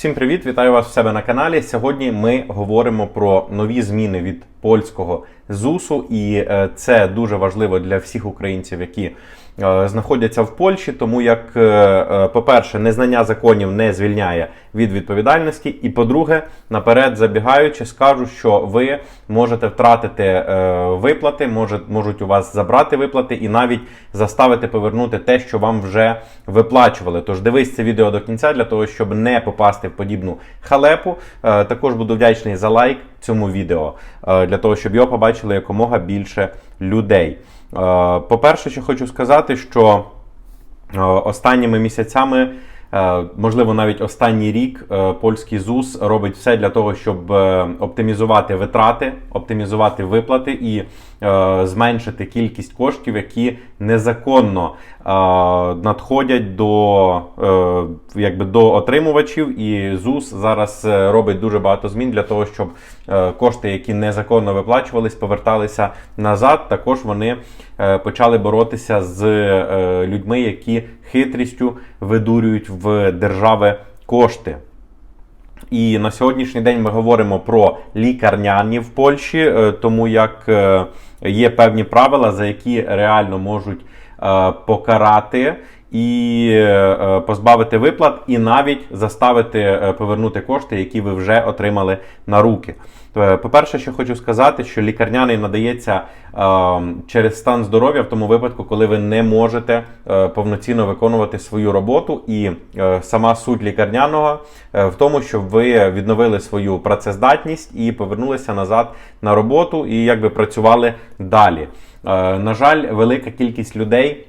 Всім привіт! Вітаю вас в себе на каналі. Сьогодні ми говоримо про нові зміни від польського ЗУСу, і е, це дуже важливо для всіх українців, які знаходяться в Польщі, тому як, е, е, по-перше, незнання законів не звільняє від відповідальності, і по-друге, наперед забігаючи, скажу, що ви можете втратити е, виплати, можуть у вас забрати виплати і навіть заставити повернути те, що вам вже виплачували. Тож дивись це відео до кінця для того, щоб не попасти в подібну халепу. Е, Також буду вдячний за лайк цьому відео, е, для того, щоб його побачили якомога більше людей. Е, По-перше, що хочу сказати, що е, останніми місяцями. Е, Можливо, навіть останній рік е, польський ЗУС робить все для того, щоб е, оптимізувати витрати, оптимізувати виплати і зменшити кількість коштів, які незаконно надходять до, якби до отримувачів. І ЗУС зараз робить дуже багато змін для того, щоб кошти, які незаконно виплачувались, поверталися назад. Також вони почали боротися з людьми, які хитрістю видурюють в держави кошти. І на сьогоднішній день ми говоримо про лікарняні в Польщі, е, тому як е, є певні правила, за які реально можуть е, покарати і позбавити виплат, і навіть заставити повернути кошти, які ви вже отримали на руки. Е, По-перше, що хочу сказати, що лікарняний надається е, через стан здоров'я в тому випадку, коли ви не можете е, повноцінно виконувати свою роботу. І сама суть лікарняного в тому, щоб ви відновили свою працездатність і повернулися назад на роботу, і якби працювали далі. На жаль, велика кількість людей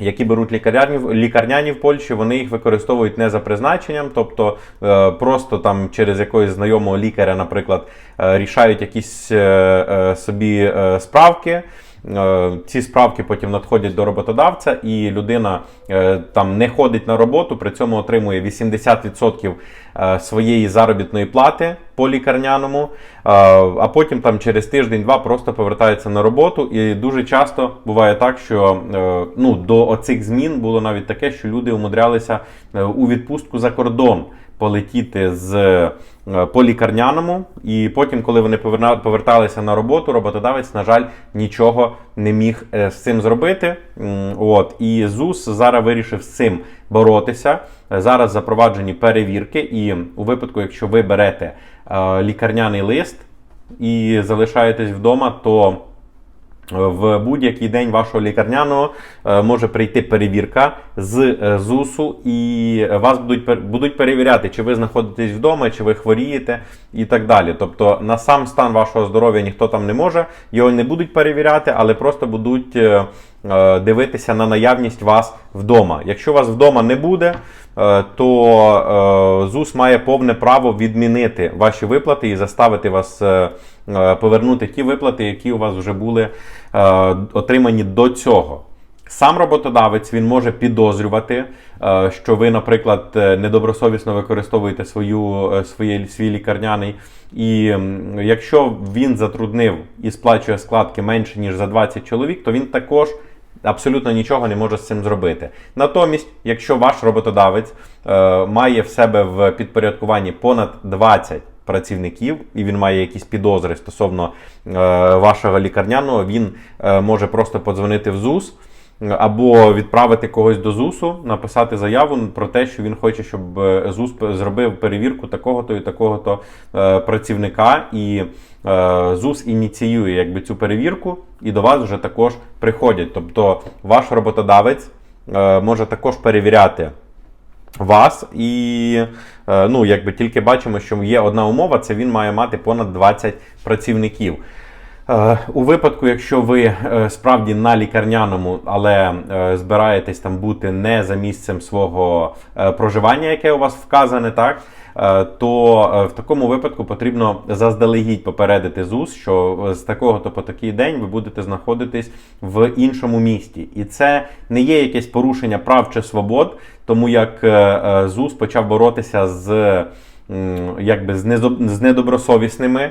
які беруть лікарняні, лікарняні в Польщі, вони їх використовують не за призначенням, тобто е, просто там через якогось знайомого лікаря, наприклад, е, рішають якісь е, собі справки. Е, Ці справки потім надходять до роботодавця, і людина е, там не ходить на роботу, при цьому отримує 80% е, своєї заробітної плати по лікарняному, а потім там через тиждень-два просто повертається на роботу. І дуже часто буває так, що ну, до оцих змін було навіть таке, що люди умудрялися у відпустку за кордон полетіти з е, по лікарняному, і потім, коли вони поверталися на роботу, роботодавець, на жаль, нічого не міг е, з цим зробити. От і ЗУС зараз вирішив з цим боротися. Зараз запроваджені перевірки, і у випадку, якщо ви берете е, лікарняний лист і залишаєтесь вдома, то в будь-який день вашого лікарняного е, може прийти перевірка з е, ЗУСу, і вас будуть будуть перевіряти, чи ви знаходитесь вдома, чи ви хворієте, і так далі. Тобто на сам стан вашого здоров'я ніхто там не може, його не будуть перевіряти, але просто будуть е, дивитися на наявність вас вдома. Якщо вас вдома не буде, е, то е, ЗУС має повне право відмінити ваші виплати і заставити вас е, е, повернути ті виплати, які у вас вже були е, отримані до цього. Сам роботодавець він може підозрювати, е, що ви, наприклад, е, недобросовісно використовуєте свою, е, своє, свій лікарняний. І якщо він затруднив і сплачує складки менше, ніж за 20 чоловік, то він також абсолютно нічого не може з цим зробити. Натомість, якщо ваш роботодавець е, має в себе в підпорядкуванні понад 20 працівників, і він має якісь підозри стосовно е, вашого лікарняного, він е, може просто подзвонити в ЗУС. Або відправити когось до ЗУСу, написати заяву про те, що він хоче, щоб е, ЗУС зробив перевірку такого-то і такого-то е, працівника, і е, ЗУС ініціює якби цю перевірку, і до вас вже також приходять. Тобто ваш роботодавець може також перевіряти вас, і ну, якби тільки бачимо, що є одна умова, це він має мати понад 20 працівників. Е, У випадку, якщо ви е, справді на лікарняному, але е, збираєтесь там бути не за місцем свого проживання, яке у вас вказане, так то в такому випадку потрібно заздалегідь попередити ЗУС, що з такого то по такий день ви будете знаходитись в іншому місті, і це не є якесь порушення прав чи свобод, тому як ЗУС почав боротися з якби з недобросовісними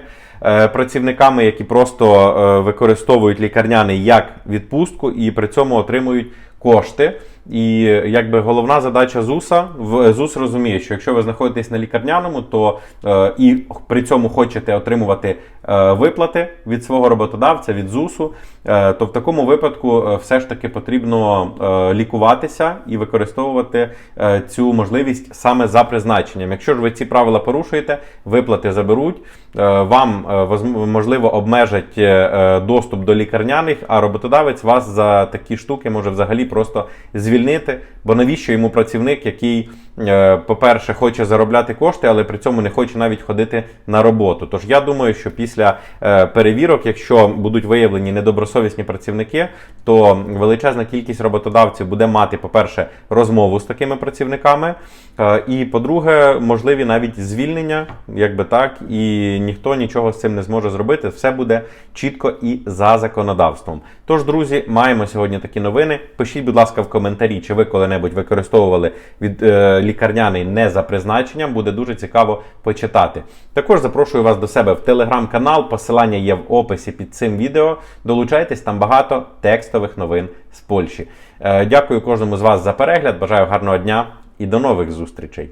працівниками, які просто е, використовують лікарняний як відпустку і при цьому отримують кошти. І якби головна задача ЗУСа ЗУС розуміє, що якщо ви знаходитесь на лікарняному, то е, і при цьому хочете отримувати е, виплати від свого роботодавця, від ЗУСу, е, то в такому випадку е, все ж таки потрібно е, лікуватися і використовувати е, цю можливість саме за призначенням. Якщо ж ви ці правила порушуєте, виплати заберуть, е, вам е, можливо обмежать е, е, доступ до лікарняних, а роботодавець вас за такі штуки може взагалі просто звільнити. Бо навіщо йому працівник, який, е, по-перше, хоче заробляти кошти, але при цьому не хоче навіть ходити на роботу. Тож я думаю, що після е, перевірок, якщо будуть виявлені недобросовісні працівники, то величезна кількість роботодавців буде мати, по-перше, розмову з такими працівниками. е, І по-друге, можливі навіть звільнення, якби так, і ніхто нічого з цим не зможе зробити. Все буде чітко і за законодавством. Тож, друзі, маємо сьогодні такі новини. Пишіть, будь ласка, в коментарі, чи ви коли-небудь використовували від е, лікарняний не за призначенням. Буде дуже цікаво почитати. Також запрошую вас до себе в телеграм-канал. Посилання є в описі під цим відео. Долучайтесь там багато текстових новин з Польщі. Е, дякую кожному з вас за перегляд. Бажаю гарного дня і до нових зустрічей.